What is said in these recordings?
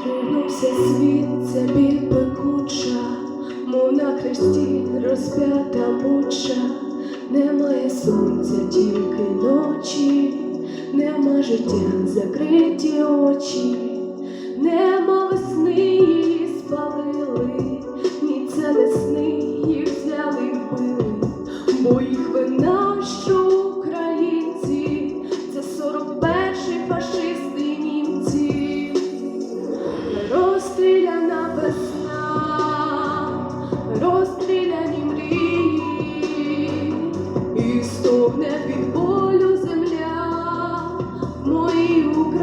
Це світ, це біль пекуча, мов на хресті розп'ята буча, немає сонця, тільки ночі, нема життя, закриті очі, нема весни, її спалили,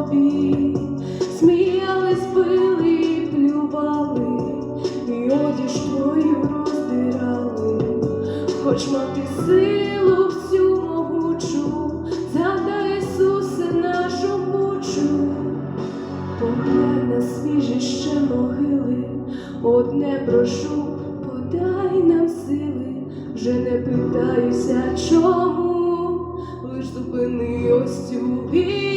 тобі, сміялись, пили плювали, і одіж твою роздирали, хоч мати силу всю могучу, згадай Ісусе нашу мучу. Поглянь на свіжі ще могили, одне прошу, подай нам сили, вже не питаюся чому, зупини ось цю війну.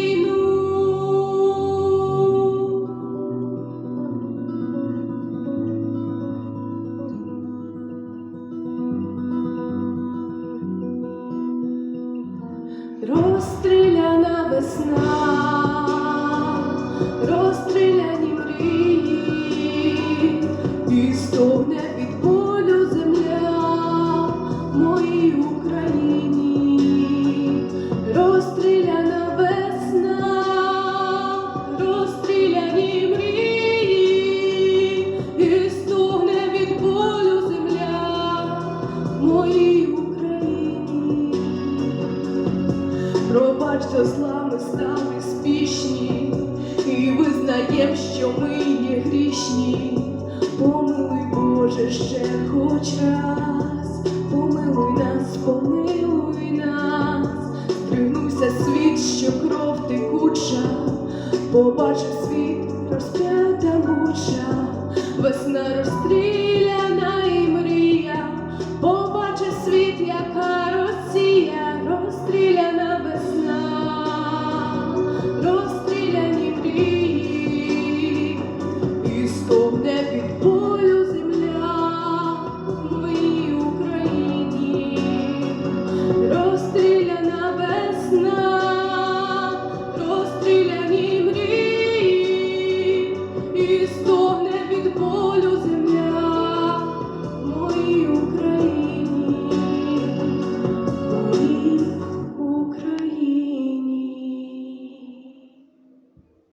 Розстріляна весна, розстріляні мрії, і стогне від болю земля в моїй розстріляна весна, розстріляні мрії, і стогне від болю земля в моїй. Що славно стали спішні, і визнаєм, що ми є грішні. Помилуй, Боже, ще хоч раз, помилуй нас, помилуй нас, Здригнувся світ, що кров текуча, побачив світ, hope that